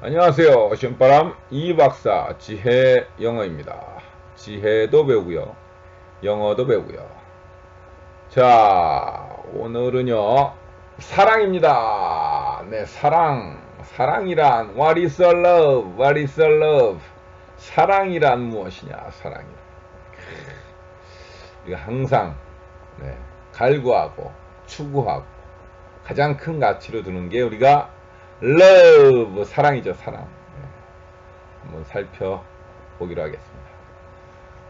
안녕하세요. 신바람 이박사 지혜 영어입니다. 지혜도 배우고요. 영어도 배우고요. 자, 오늘은요. 사랑입니다. 네, 사랑. 사랑이란 what is love? What is love? 사랑이란 무엇이냐? 사랑이. 우리가 항상 네, 갈구하고 추구하고 가장 큰 가치로 두는 게 우리가 love 사랑이죠 사랑. 네. 한번 살펴보기로 하겠습니다.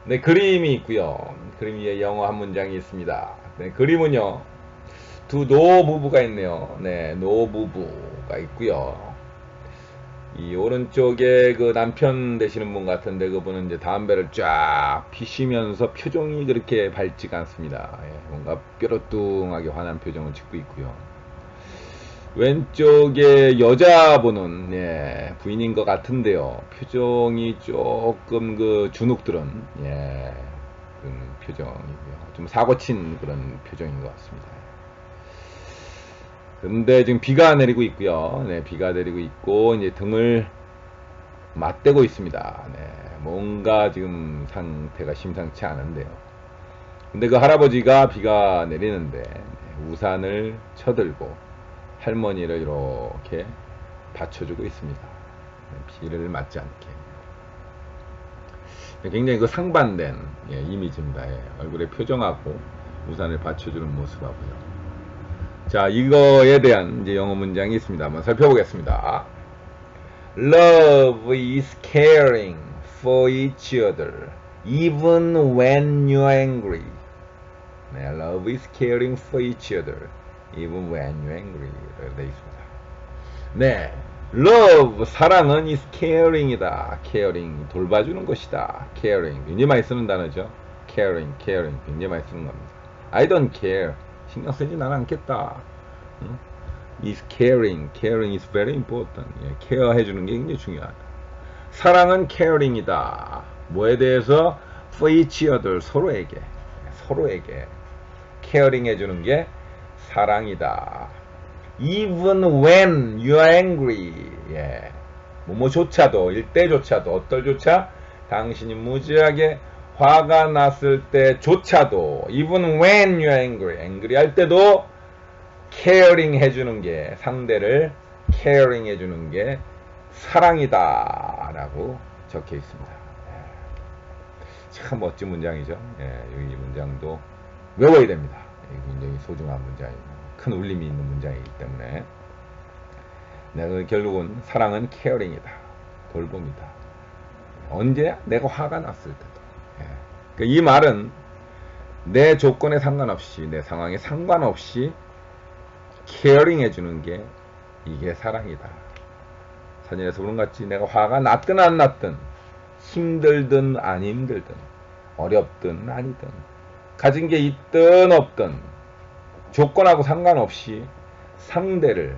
네 그림이 있고요. 그림 위에 영어 한 문장이 있습니다. 네 그림은요 두 노부부가 있네요. 네 노부부가 있고요. 이 오른쪽에 그 남편 되시는 분 같은데 그분은 이제 담배를 쫙 피시면서 표정이 그렇게 밝지가 않습니다. 예, 뭔가 뾰로뚱하게 화난 표정을 짓고 있고요 왼쪽에 여자분은 예, 부인인 것 같은데요. 표정이 조금 그 주눅들은 예, 그런 표정이고요. 좀 사고친 그런 표정인 것 같습니다. 근데 지금 비가 내리고 있고요. 네, 비가 내리고 있고 이제 등을 맞대고 있습니다. 네, 뭔가 지금 상태가 심상치 않은데요. 근데 그 할아버지가 비가 내리는데 네, 우산을 쳐들고 할머니를 이렇게 받쳐주고 있습니다. 비를 맞지 않게. 굉장히 그 상반된 예, 이미지입니다. 예, 얼굴의 표정하고 우산을 받쳐주는 모습하고요. 자, 이거에 대한 이제 영어 문장이 있습니다. 한번 살펴보겠습니다. Love is caring for each other, even when you're angry. 네, love is caring for each other, even when you're angry 되어 있습니다. 네, love 사랑은 is caring이다. caring 돌봐주는 것이다. caring 굉장히 많이 쓰는 단어죠. caring, caring 굉장히 많이 쓰는 겁니다. I don't care 신경 난 않겠다. 응? is caring, caring is very important. 예, 케어 해주는 게 굉장히 중요하다. 사랑은 caring이다. 뭐에 대해서 for each other 서로에게 서로에게 caring 해주는 게 사랑이다. Even when you are angry. 예. 뭐뭐조차도, 일때조차도, 어떨조차 당신이 무지하게 화가 났을 때조차도, even when you are angry, angry 할 때도 caring 해주는 게, 상대를 caring 해주는 게 사랑이다. 라고 적혀 있습니다. 예. 참 멋진 문장이죠. 예, 이 문장도 외워야 됩니다. 굉장히 소중한 문장입니다. 큰 울림이 있는 문장이기 때문에 내가 결국은 사랑은 케어링이다. 돌봄이다. 언제? 내가 화가 났을 때도. 예. 그러니까 이 말은 내 조건에 상관없이 내 상황에 상관없이 케어링 해주는 게 이게 사랑이다. 사진에서 보는 같이 내가 화가 났든 안 났든 힘들든 안 힘들든 어렵든 아니든 가진 게 있든 없든 조건하고 상관없이 상대를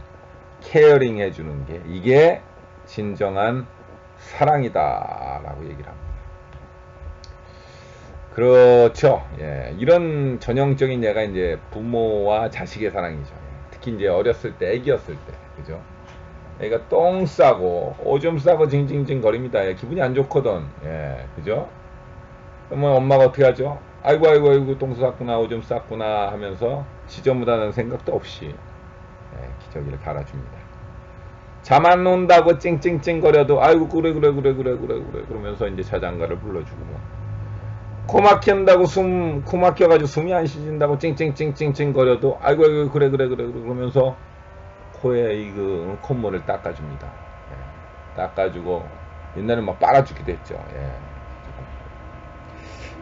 케어링 해주는 게 이게 진정한 사랑이다 라고 얘기를 합니다. 그렇죠. 예, 이런 전형적인 예가 이제 부모와 자식의 사랑이죠. 특히 이제 어렸을 때, 애기였을 때, 그죠? 애가 똥 싸고 오줌 싸고 징징징 거립니다. 예, 기분이 안 좋거든. 예, 그죠? 그러면 엄마가 어떻게 하죠? 아이고 아이고 아이고 똥 쌌구나 오줌 쌌구나 하면서 지저분하다는 생각도 없이 예, 기저귀를 갈아줍니다. 잠 안 온다고 찡찡찡거려도 아이고 그래 그래 그래 그래 그래 그래 그러면서 이제 자장가를 불러주고 코 막힌다고 숨 코 막혀가지고 숨이 안 쉬진다고 찡찡찡찡찡 거려도 아이고 아이고 그래 그래 그래 그러면서 코에 이그 콧물을 닦아줍니다. 예, 닦아주고 옛날에 막 빨아주기도 했죠. 예.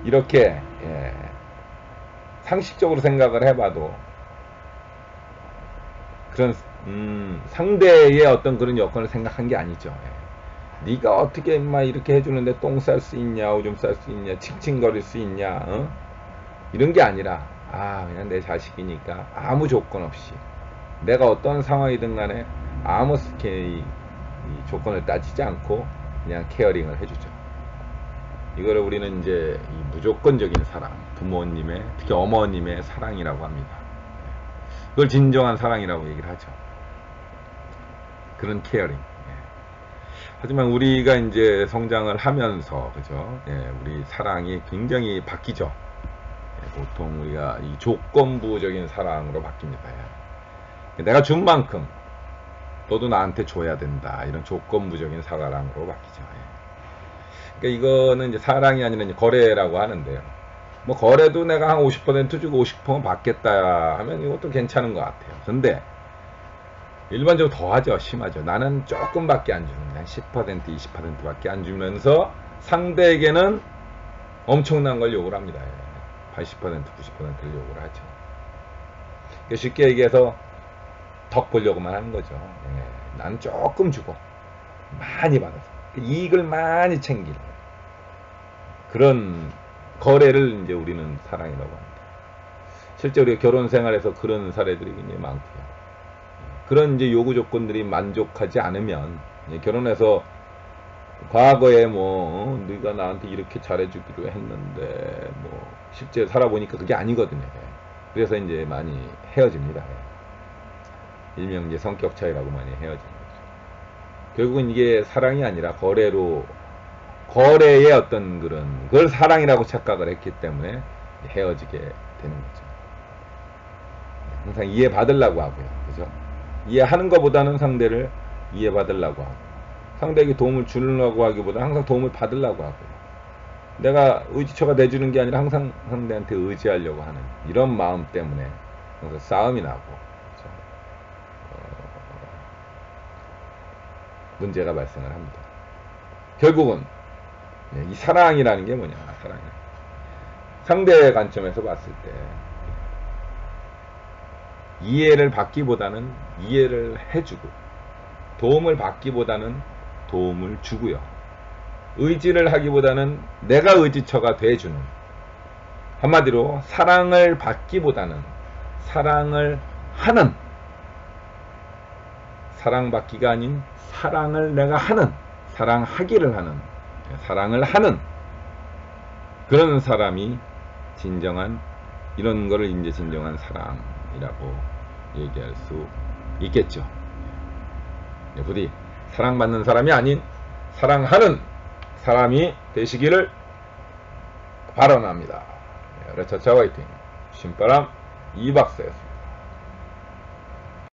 이렇게 예, 상식적으로 생각을 해봐도 그런 음, 상대의 어떤 그런 여건을 생각한 게 아니죠. 예. 네가 어떻게 인마 이렇게 해주는데 똥 쌀 수 있냐 오줌 쌀 수 있냐 칭칭거릴 수 있냐 어? 이런 게 아니라 아 그냥 내 자식이니까 아무 조건 없이 내가 어떤 상황이든 간에 아무 스케이 조건을 따지지 않고 그냥 케어링을 해주죠. 이거를 우리는 이제 무조건적인 사랑, 부모님의, 특히 어머님의 사랑이라고 합니다. 그걸 진정한 사랑이라고 얘기를 하죠. 그런 케어링. 예. 하지만 우리가 이제 성장을 하면서 그죠? 예, 우리 사랑이 굉장히 바뀌죠. 예, 보통 우리가 이 조건부적인 사랑으로 바뀝니다. 예. 내가 준 만큼 너도 나한테 줘야 된다. 이런 조건부적인 사랑으로 바뀌죠. 예. 그러니까 이거는 이제 사랑이 아니라 이제 거래라고 하는데요. 뭐 거래도 내가 한 50% 주고 50% 받겠다 하면 이것도 괜찮은 것 같아요. 근데 일반적으로 더 하죠. 심하죠. 나는 조금밖에 안 주는데 한 10%, 20%밖에 안 주면서 상대에게는 엄청난 걸 요구를 합니다. 80%, 90%를 요구를 하죠. 쉽게 얘기해서 덕 보려고만 하는 거죠. 예, 난 조금 주고 많이 받아서 이익을 많이 챙기는 그런 거래를 이제 우리는 사랑이라고 합니다. 실제 우리 결혼 생활에서 그런 사례들이 굉장히 많고요. 그런 이제 요구 조건들이 만족하지 않으면 결혼해서 과거에 뭐 어, 네가 나한테 이렇게 잘해주기로 했는데 뭐 실제 살아보니까 그게 아니거든요. 그래서 이제 많이 헤어집니다. 일명 이제 성격 차이라고 많이 거죠. 결국은 이게 사랑이 아니라 거래로 거래의 어떤 그런 그걸 사랑이라고 착각을 했기 때문에 헤어지게 되는 거죠. 항상 이해받으려고 하고요. 그죠? 이해하는 것보다는 상대를 이해받으려고 하고 상대에게 도움을 주려고 하기보다 항상 도움을 받으려고 하고 내가 의지처가 내주는 게 아니라 항상 상대한테 의지하려고 하는 이런 마음 때문에 그래서 싸움이 나고 그렇죠? 어, 문제가 발생을 합니다. 결국은 네, 이 사랑이라는 게 뭐냐 사랑이 상대의 관점에서 봤을 때 이해를 받기보다는 이해를 해주고 도움을 받기보다는 도움을 주고요. 의지를 하기보다는 내가 의지처가 돼주는 한마디로 사랑을 받기보다는 사랑을 하는 사랑받기가 아닌 사랑을 내가 하는 사랑하기를 하는 사랑을 하는 그런 사람이 진정한 이런 거를 이제 진정한 사랑이라고 얘기할 수 있겠죠. 네, 부디 사랑받는 사람이 아닌 사랑하는 사람이 되시기를 바라합니다. 네, 레차차 화이팅. 신바람 이박사였습니다.